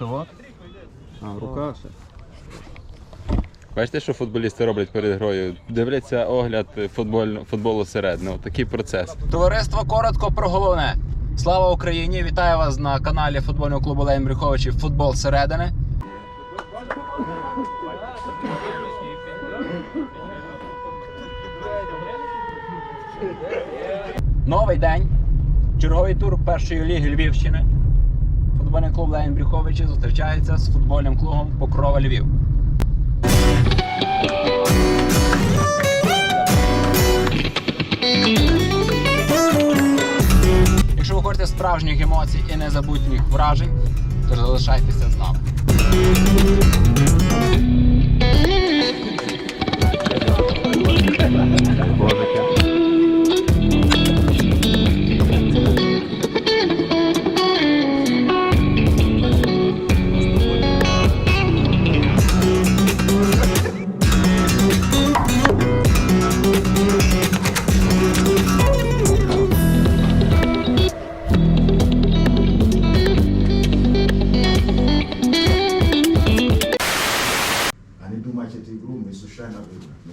От. А, рука ще. Бачите, що футболісти роблять перед грою? Дивляться огляд футболь, футболу середнього. Такий процес. Товариство коротко про головне. Слава Україні! Вітаю вас на каналі футбольного клубу Лейн Брюховичів Футбол середини. Новий день. Черговий тур першої ліги Львівщини. Футбольний клуб Лейн Брюховичі зустрічається з футбольним клубом Покрова Львів. Якщо ви хочете справжніх емоцій і незабутніх вражень, то залишайтеся з нами.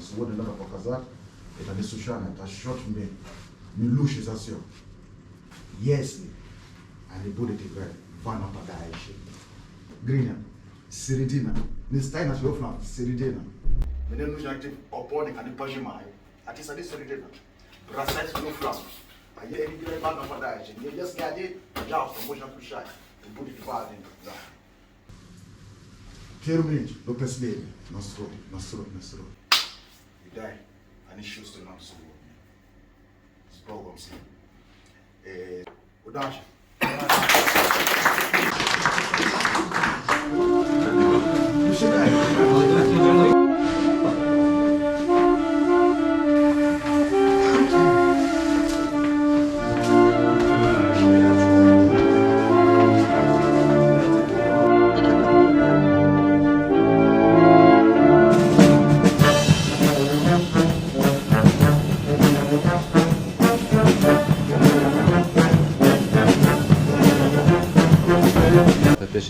сегодня надо показать, это не случайно, это счет мы, мы лучше за все. Если они будут играть два нападающих, Гриня, середина, не стай на свой фланг, середина. Мне нужно актив опорник, а не пожимаю. А ты садись середина. Бросай свой фланг. А я не играю два нападающих. Не если один, пожалуйста, можно включать. И будет два один. Да. Первый минут до последнего. Насрок, насрок, насрок. Дай, они чувствуют нам сегодня. С Богом с ним. Э, удачи.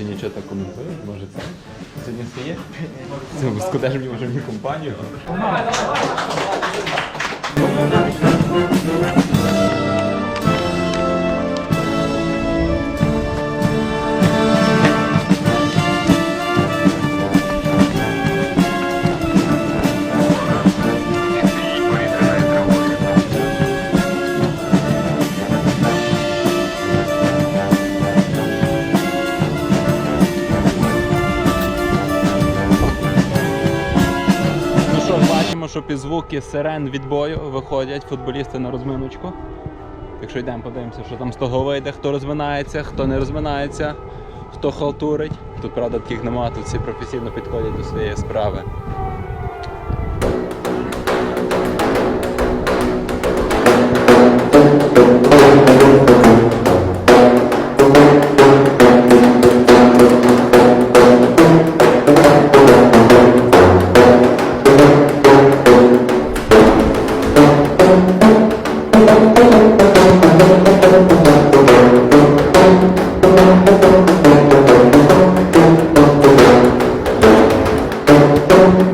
Ще нічого так коментуєш? Може це? Сьогодні стає? Це складеш мені може мені компанію? Під звуки сирен від бою виходять футболісти на розминочку. Якщо йдемо, подивимося, що там з того вийде, хто розминається, хто не розминається, хто халтурить. Тут, правда, таких нема, тут всі професійно підходять до своєї справи. Все,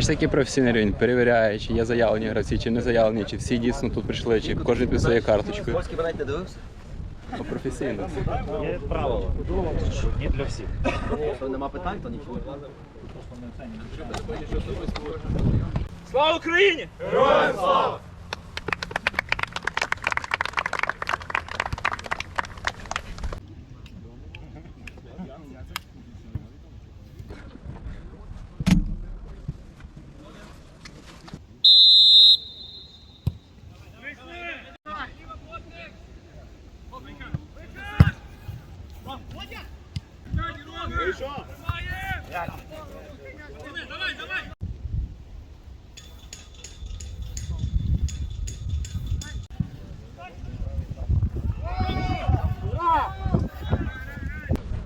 Дивіться, таки професійний рівень. Перевіряє, чи є заявлені гравці, чи не заявлені, чи всі дійсно тут прийшли, чи кожен під своєю карточкою. Польський банет не дивився? Професійно. Є правило. Не для всіх. Якщо нема питань, то нічого. Слава Україні!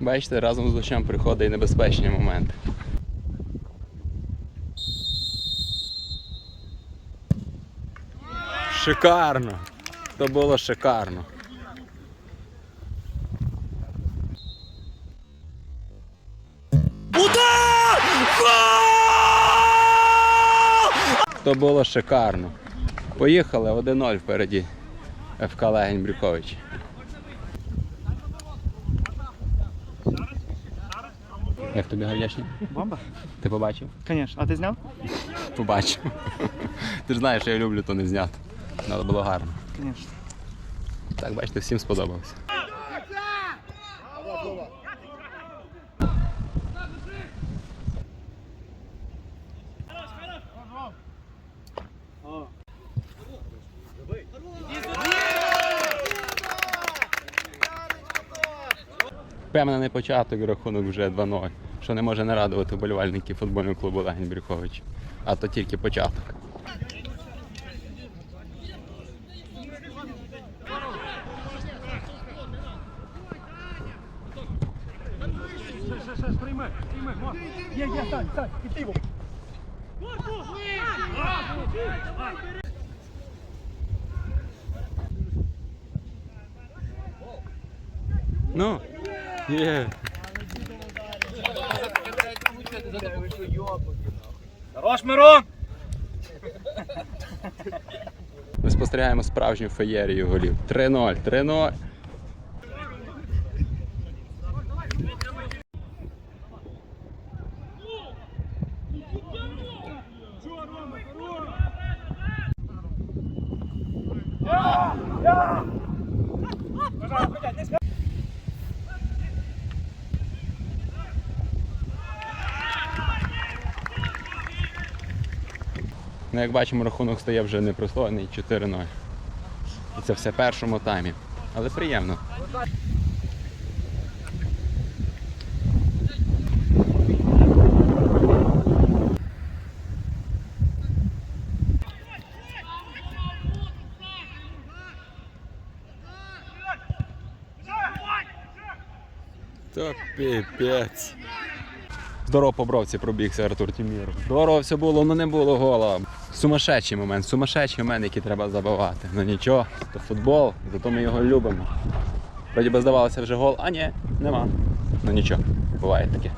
Бачите, разом з дощем приходить і небезпечні моменти. Шикарно! То було шикарно. То було шикарно. Поїхали 1-0 впереді ФК Легень Брюхович. Як тобі гарячні? Бомба? Ти побачив? Звісно. А ти зняв? Побачив. Ти ж знаєш, я люблю то не зняти. Але було гарно. Звісно. Так, бачите, всім сподобалося. Впевнений початок рахунок вже 2-0, що не може не радувати вболівальників футбольного клубу Легень Брюхович. А то тільки початок. Ну, є. Хорош, Мирон! Ми спостерігаємо справжню феєрію голів. 3-0, 3-0. Як бачимо, рахунок стає вже непристойний 4-0. І це все в першому таймі. Але приємно. То піпець. Здорово по бровці пробігся Артур Тімір. Здорово все було, але не було гола. Сумасшедший момент, сумасшедший момент, який треба забивати. Ну нічого, то футбол, зато ми його любимо. Вроді би здавалося вже гол, а ні, нема. Ну нічого, буває таке.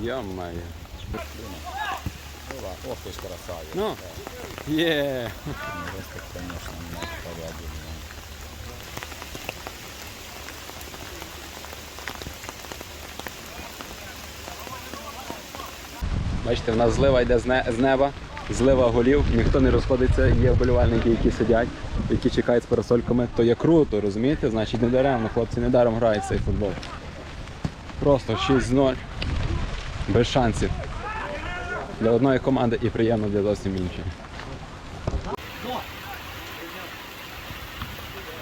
Ну, йо-моє. Ох ты ж красавец. Ну, є. Просто, конечно, много порядок. Бачите, в нас злива йде з неба, злива голів, ніхто не розходиться, є вболівальники, які сидять, які чекають з парасольками. То є круто, розумієте? Значить, не даремно, хлопці не даром грають цей футбол. Просто 6-0. Без шансів. Для одної команди і приємно для зовсім іншої.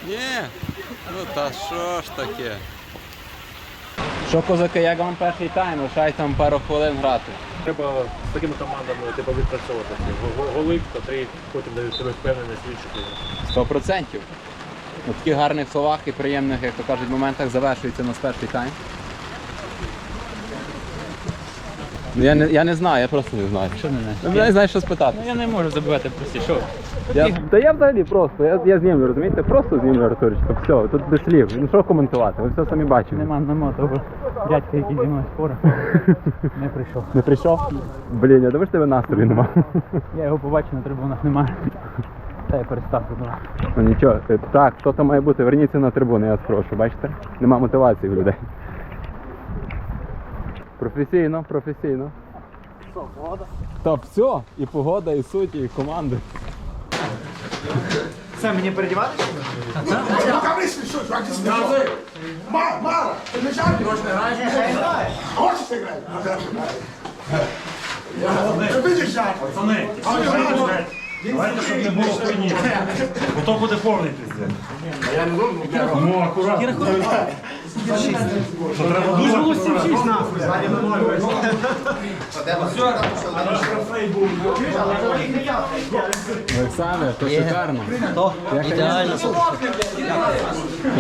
Ні. Ну та що ж таке? Що, козаки, як вам перший тайм? Лишається вам пару хвилин грати. Треба з такими командами типу, відпрацьовувати голи, котрі потім дають тебе впевненість в іграх. Сто процентів. У таких гарних словах і приємних, як то кажуть, моментах завершується наш перший тайм. Ну, Я не, я не знаю, я просто не знаю. Що не знаю? Я не знаю, що спитати. Ну Я не можу забивати прості, що? Я, та я взагалі просто, я, я знімлю, розумієте? Просто знімлю Артурчика. Все, тут без слів. Ну що коментувати? Ви все самі бачите. Нема, нема того дядька, який зі мною спорив. Не прийшов. Не прийшов? Блін, я думаю, що тебе настрою нема. Я його побачив, на трибунах немає. Та я перестав забивати. Ну нічого, е, так, хто там має бути, верніться на трибуни, я вас прошу, бачите? Нема мотивації в людей. Професійно, професійно. Що, погода? Та все, і погода, і суть, і команди. Ну, Кабрис, що, як ти смієш? Мара, Мара, ти не жарти? Хочеш не граєш? Хочеш не граєш? Ти будеш жарти? Пацани, ти давайте, щоб не було хуйні. Бо то буде повний піздець. Ну, акуратно. Що треба дуже Олександр, то шикарно. Ідеально.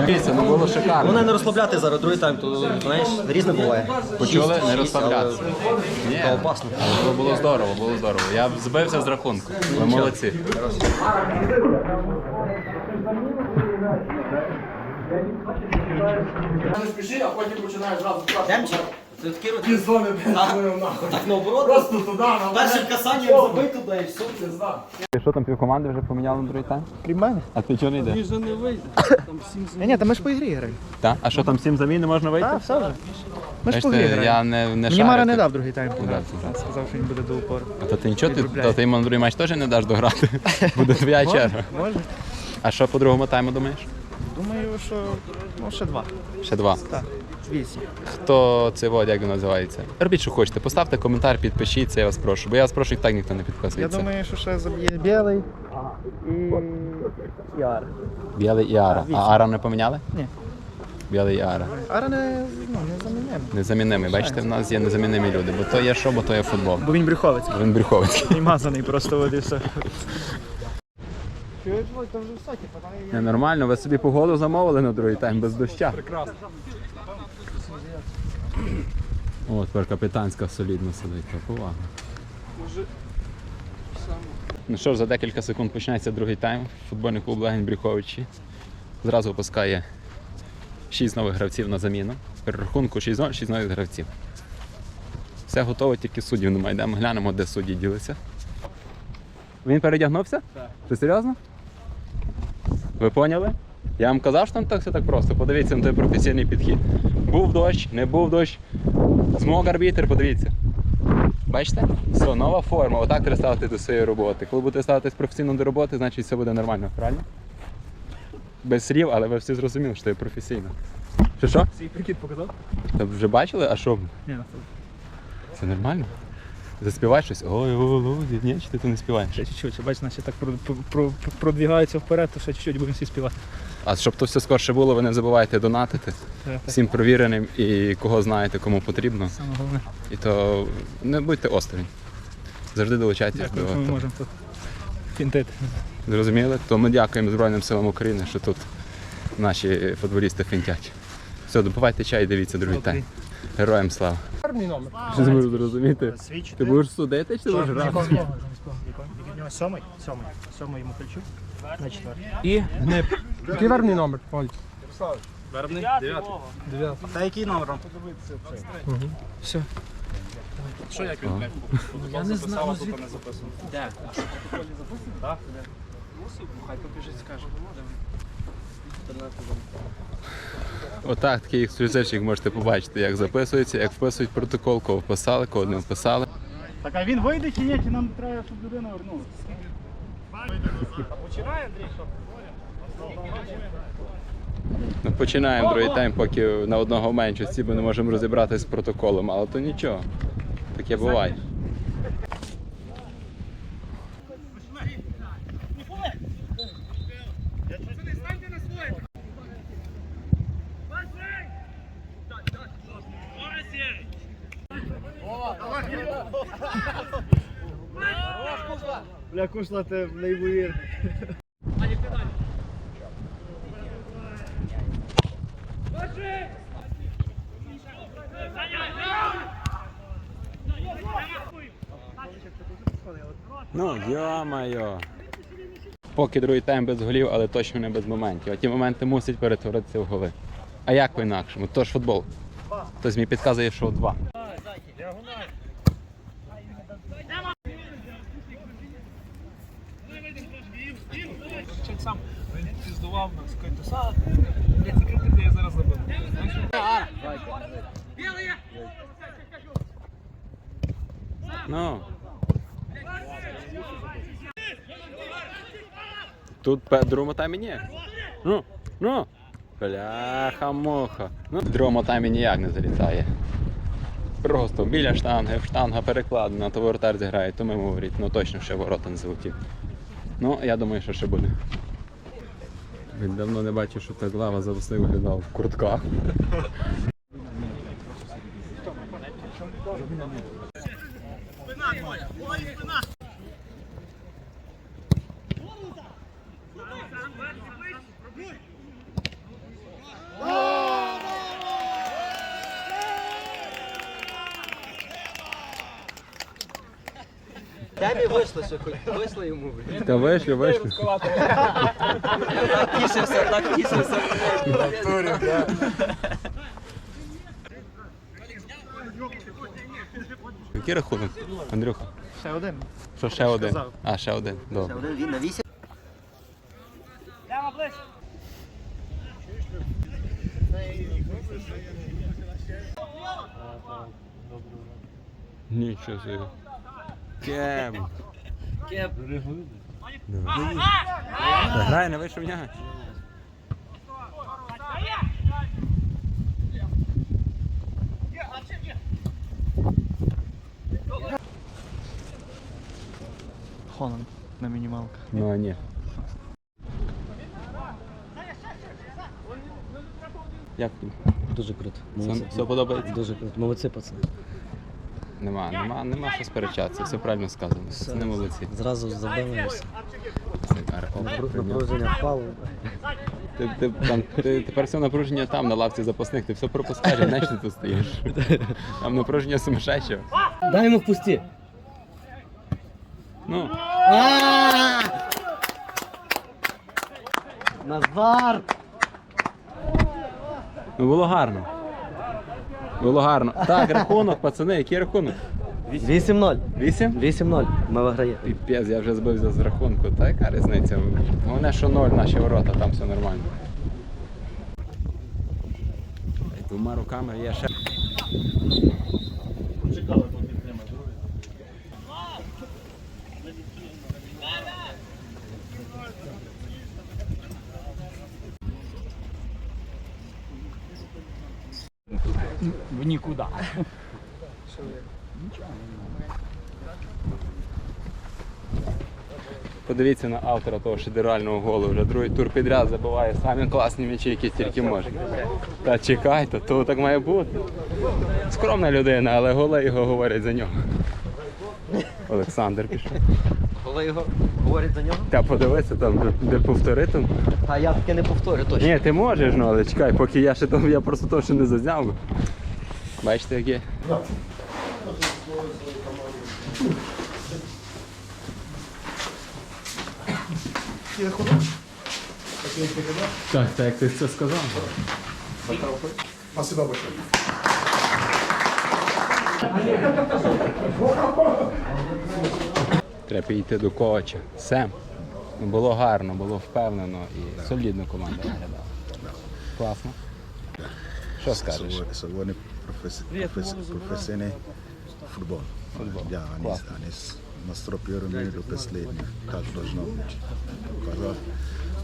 Дивіться, ну було шикарно. Головне не розслабляти зараз другий тайм, то знаєш, різне буває. Почули? Не розслаблятися. але Ні, опасно. було, було здорово, було здорово. Я збився з рахунку. Ви молодці. Не спіши, а потім починаєш зразу Демчик, нахуй. Так наоборот, Просто туди, на першим касанням забий туди і все. не. Що там півкоманди вже поміняли на другий тайм? Крім мене? А ти чого не йдеш? Ні, ні, та ми ж по ігрі граємо. Так? А що там сім замін не можна вийти? Так, все вже. Ми ж по грі Бачите, граємо. не, не Мені шарю, Мара не дав другий тайм пограти. да, Сказав, що він буде до упору. А то ти нічого, ти, Відробляє. то ти йому на другий матч теж не даш дограти. Буде твоя черга. Може? А що по другому тайму думаєш? Думаю, що ну, ще два. Ще два. Так, вісім. Хто це вот, як він називається? Робіть, що хочете. Поставте коментар, підпишіться, я вас прошу. Бо я вас прошу, і так ніхто не Я підписується. думаю, що ще заб'є білий і Яр. Білий і Ара. А Ара не поміняли? Ні. Білий і Ара. Ара не, ну, не замінимо. Незамінимі. Бачите, в нас є незамінимі люди, бо то є що, бо то є футбол. Бо він брюховець. Він брюховицький. І мазаний просто от і все. Не, нормально, ви собі погоду замовили на другий тайм без доща. Прекрасно. О, тепер капітанська солідно сидить, то повага. Ну що ж, за декілька секунд починається другий тайм. Футбольний клуб Легень Брюховичі зразу випускає 6 нових гравців на заміну. При рахунку 6-0, 6 нових гравців. Все готово, тільки суддів немає. Йдемо глянемо, де судді ділися. Він передягнувся? Так. Ти серйозно? Ви поняли? Я вам казав, що там так все так просто. Подивіться на той професійний підхід. Був дощ, не був дощ. Змог арбітр, подивіться. Бачите? Все, нова форма. Отак треба ставити до своєї роботи. Коли будете ставитись професійно до роботи, значить все буде нормально, правильно? Без слів, але ви всі зрозуміли, що це професійно. Що що? Свій прикид показав? Та вже бачили? А що? Ні, Це нормально? Заспівай щось. Ой, Володя, ні, чи ти то не співаєш? ще чуть-чуть. Бач, наче так про, про, про, продвігаються вперед, то ще чуть-чуть будемо всі співати. А щоб то все скорше було, ви не забувайте донатити всім провіреним і кого знаєте, кому потрібно. Саме головне. І то не будьте осторонь. Завжди долучайтесь до ми можемо тут фінтити. Зрозуміли? То ми дякуємо Збройним силам України, що тут наші футболісти фінтять. Все, допивайте чай, дивіться другий тайм. Героям слава. Що ти можеш зрозуміти? Ти будеш судити чи ти будеш грати? Сьомий? Сьомий. Сьомий йому ключу. На четвертий. І гнип. Який вербний номер? Оль? Вербний? Дев'ятий. Дев'ятий. Та який номер? Все. Що як він, блядь? Я не знаю, ну звідки? Де? Так? Хай побіжить, скаже. Отак, такий ексклюзивчик можете побачити, як записується, як вписують протокол, кого вписали, кого не вписали. Так, а він вийде чи ні? Чи нам треба, щоб людина вернулася? Ну, починаємо другий тайм, поки на одного менше бо не можемо розібратися з протоколом, але то нічого. Таке буває. Бля, кушла ти неймовірно. Ну, йо-майо. Поки другий тайм без голів, але точно не без моментів. А ті моменти мусять перетворитися в голи. А як по-інакшому? То ж футбол. Хтось мені підказує, що два. Чим сам він піздував на скайто сад. Блядь, це критик, де я зараз забив. Ну. Тут по другому таймі ні. Ну, ну. Бляха-муха. Ну, в другому таймі ніяк не залітає. Просто біля штанги, штанга перекладена, то воротар зіграє, то мимо воріт. Ну точно ще ворота не залетів. Ну, я думаю, що ще буде. Він давно не бачив, що так лава завжди виглядав в куртках. Темі вийшло, що хоч вийшло йому. Та вийшли, вийшли. Так тішився, так тішився. Який рахунок, Андрюха? Ще один. Що ще один? сказав. А, ще один. Добре. Один він на вісім. Нічого собі. Кем. Кеп. Та Грай, не вийшов м'яч. Холланд на мінімалках. Ну, а ні. Як тобі? Дуже круто. Все, все подобається? Дуже круто. Молодці, пацани. Нема, нема, нема що сперечатися, все правильно сказано. Не молодці. Зразу забили. все. Це архов. Напруження впало. Ти, ти, там, ти, тепер все напруження там, на лавці запасних, ти все пропускаєш, знаєш, ти тут стоїш. Там напруження сумасшедшого. Дай йому впусти. Ну, Назар! ну було гарно. Було гарно. Так, рахунок, пацани, який рахунок? 8-0. Вісім? 8-0. Ми виграємо. Піпець, я вже збився з рахунку. Та яка різниця? Головне, що ноль наші ворота, там все нормально. Двома руками є ще. В нікуди. Подивіться на автора того шедеврального голу. Вже другий тур підряд забиває самі класні м'ячі, які тільки може. Та чекайте, то так має бути. Скромна людина, але голи його говорять за нього. Олександр пішов. Коли його говорять за нього. Та подивися там, де, де повторити. Та я таке не повторю точно. Ні, ти можеш, ну але чекай, поки я ще то, я просто то ще не зазняв. Бачите, як є? Так, так, як ти це сказав. Спасибо большое. Треба підійти до коуча. Сем. Було гарно, було впевнено і солідно команда виглядала. Класно. Що скажеш? Сегодня профессиональный футбол. Футбол. Да, они, Классно. они настроили меня до последнего, как должно быть. Показал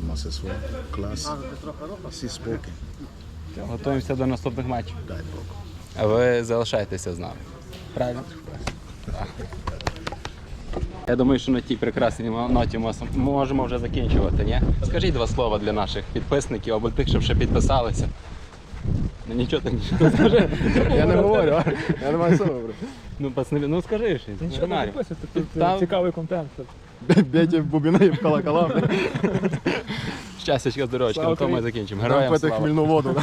мастерство, класс, все споки, Готуємося до наступних матчів. дай Бог. А ви залишаєтеся з нами. Правильно? Так. Я думаю, що на тій прекрасній ноті ми можемо вже закінчувати, ні? Скажіть два слова для наших підписників або тих, що ще підписалися. Ну нічого так нічого не скажи. Я не говорю, я не маю слова. Ну, пацани, ну скажи щось. Ти нічого не писати, тут Там- е, цікавий контент. Б'єте в бубіни і колокола. Щастячка, здоров'ячка, Слава на тому ми Україні. закінчимо. Героям пити слава. хмільну воду.